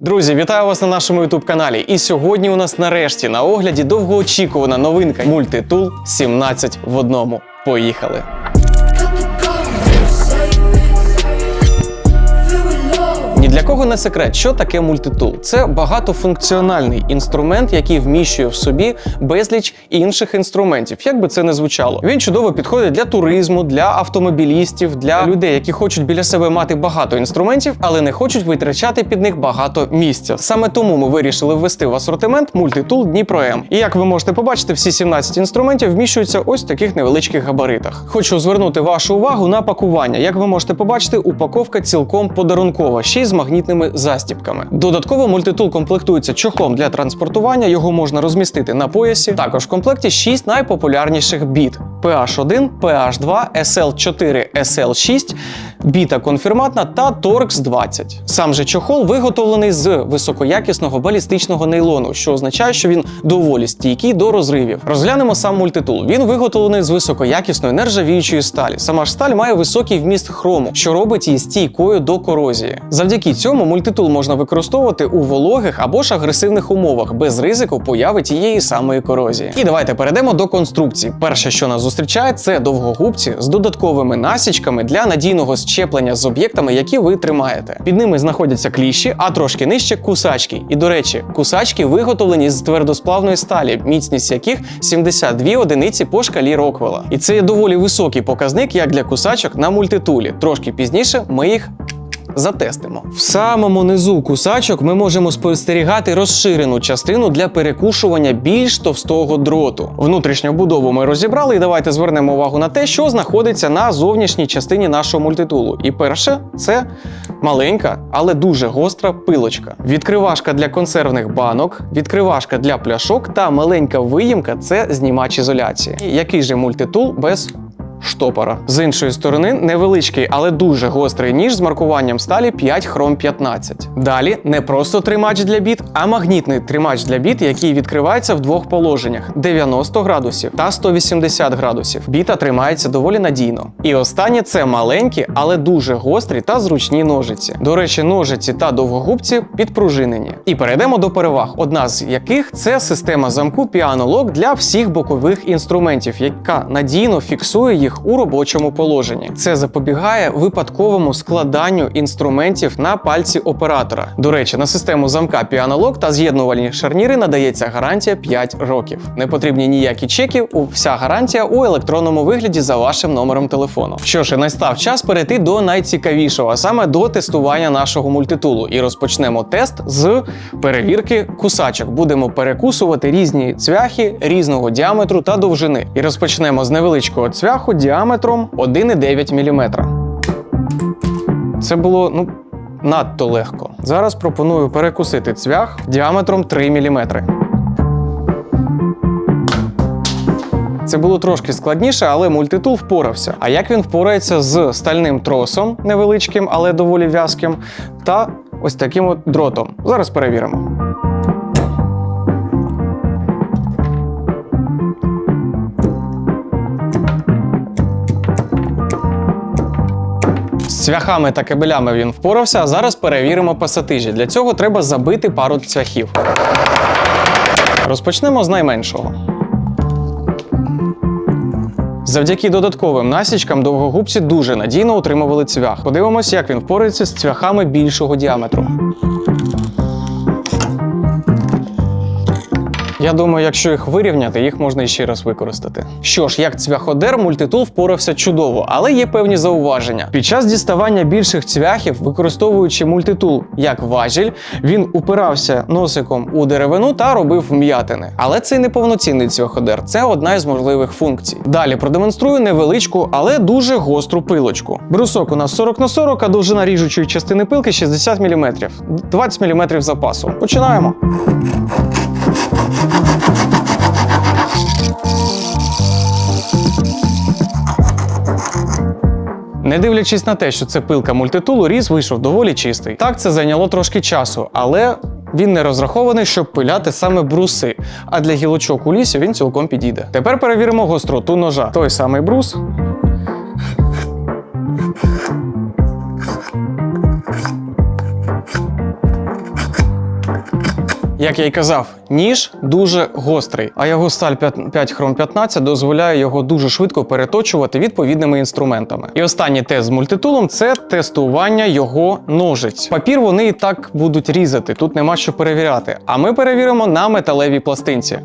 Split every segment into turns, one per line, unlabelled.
Друзі, вітаю вас на нашому youtube каналі. І сьогодні у нас нарешті на огляді довгоочікувана новинка мультитул 17 в одному. Поїхали! Кого не секрет, що таке мультитул. Це багатофункціональний інструмент, який вміщує в собі безліч інших інструментів. Як би це не звучало, він чудово підходить для туризму, для автомобілістів, для людей, які хочуть біля себе мати багато інструментів, але не хочуть витрачати під них багато місця. Саме тому ми вирішили ввести в асортимент мультитул Дніпро М. І як ви можете побачити, всі 17 інструментів вміщуються ось в таких невеличких габаритах. Хочу звернути вашу увагу на пакування. Як ви можете побачити, упаковка цілком подарункова, ще й з магнітними застібками. Додатково мультитул комплектується чохлом для транспортування. Його можна розмістити на поясі. Також в комплекті 6 найпопулярніших біт: PH1, PH2, SL4, SL6, біта конфірматна та Torx 20. Сам же чохол виготовлений з високоякісного балістичного нейлону, що означає, що він доволі стійкий до розривів. Розглянемо сам мультитул. Він виготовлений з високоякісної нержавіючої сталі. Сама ж сталь має високий вміст хрому, що робить її стійкою до корозії. Завдяки цьому мультитул можна використовувати у вологих або ж агресивних умовах без ризику появи тієї самої корозії. І давайте перейдемо до конструкції. Перше, що нас зустрічає, це довгогубці з додатковими насічками для надійного щеплення з об'єктами, які ви тримаєте. Під ними знаходяться кліщі, а трошки нижче кусачки. І до речі, кусачки виготовлені з твердосплавної сталі, міцність яких 72 одиниці по шкалі Роквелла. І це є доволі високий показник як для кусачок на мультитулі. Трошки пізніше ми їх затестимо. В самому низу кусачок ми можемо спостерігати розширену частину для перекушування більш товстого дроту. Внутрішню будову ми розібрали, і давайте звернемо увагу на те, що знаходиться на зовнішній частині нашого мультитулу. І перше це маленька, але дуже гостра пилочка. Відкривашка для консервних банок, відкривашка для пляшок та маленька виїмка це знімач ізоляції. Який же мультитул без штопора. З іншої сторони, невеличкий, але дуже гострий ніж з маркуванням сталі 5 хром 15. Далі не просто тримач для біт, а магнітний тримач для біт, який відкривається в двох положеннях: 90 градусів та 180 градусів. Біта тримається доволі надійно. І останнє це маленькі, але дуже гострі та зручні ножиці. До речі, ножиці та довгогубці підпружинені. І перейдемо до переваг, одна з яких це система замку Piano для всіх бокових інструментів, яка надійно фіксує їх у робочому положенні. Це запобігає випадковому складанню інструментів на пальці оператора. До речі, на систему замка Piano та з'єднувальні шарніри надається гарантія 5 років. Не потрібні ніякі чеки, у- вся гарантія у електронному вигляді за вашим номером телефону. Що ж, настав час перейти до найцікавішого, а саме до тестування нашого мультитулу. І розпочнемо тест з перевірки кусачок. Будемо перекусувати різні цвяхи різного діаметру та довжини. І розпочнемо з невеличкого цвяху діаметром 1,9 мм. Це було ну надто легко. Зараз пропоную перекусити цвях діаметром 3 мм. Це було трошки складніше, але мультитул впорався. А як він впорається з стальним тросом, невеличким, але доволі в'язким, та ось таким от дротом. Зараз перевіримо. Цвяхами та кабелями він впорався, а зараз перевіримо пасатижі. Для цього треба забити пару цвяхів. Розпочнемо з найменшого. Завдяки додатковим насічкам довгогубці дуже надійно утримували цвях. Подивимось, як він впорається з цвяхами більшого діаметру. Я думаю, якщо їх вирівняти, їх можна іще раз використати. Що ж, як цвяходер, мультитул впорався чудово, але є певні зауваження. Під час діставання більших цвяхів, використовуючи мультитул як важіль, він упирався носиком у деревину та робив вм'ятини. Але це не повноцінний цвяходер, це одна із можливих функцій. Далі продемонструю невеличку, але дуже гостру пилочку. Брусок у нас 40 на 40, а довжина ріжучої частини пилки 60 мм. 20 мм запасу. Починаємо. Не дивлячись на те, що це пилка мультитулу, різ вийшов доволі чистий. Так, це зайняло трошки часу, але він не розрахований, щоб пиляти саме бруси. А для гілочок у лісі він цілком підійде. Тепер перевіримо гостроту ножа. Той самий брус. Як я й казав, ніж дуже гострий, а його сталь 5, 5 хром 15 дозволяє його дуже швидко переточувати відповідними інструментами. І останній тест з мультитулом це тестування його ножиць. Папір вони і так будуть різати, тут нема що перевіряти. А ми перевіримо на металевій пластинці.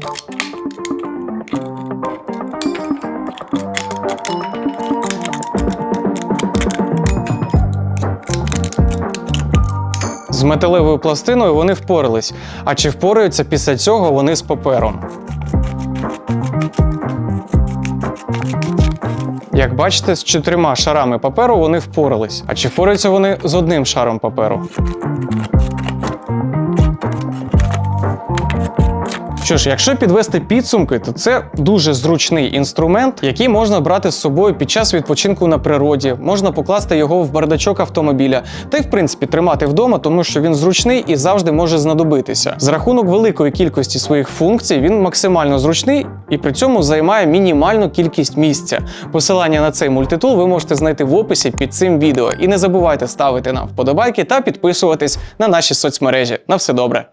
З металевою пластиною вони впорались. А чи впораються після цього вони з папером? Як бачите, з чотирма шарами паперу вони впорались. А чи впораються вони з одним шаром паперу? Що ж, якщо підвести підсумки, то це дуже зручний інструмент, який можна брати з собою під час відпочинку на природі. Можна покласти його в бардачок автомобіля, та й в принципі тримати вдома, тому що він зручний і завжди може знадобитися. За рахунок великої кількості своїх функцій він максимально зручний і при цьому займає мінімальну кількість місця. Посилання на цей мультитул ви можете знайти в описі під цим відео. І не забувайте ставити нам вподобайки та підписуватись на наші соцмережі. На все добре.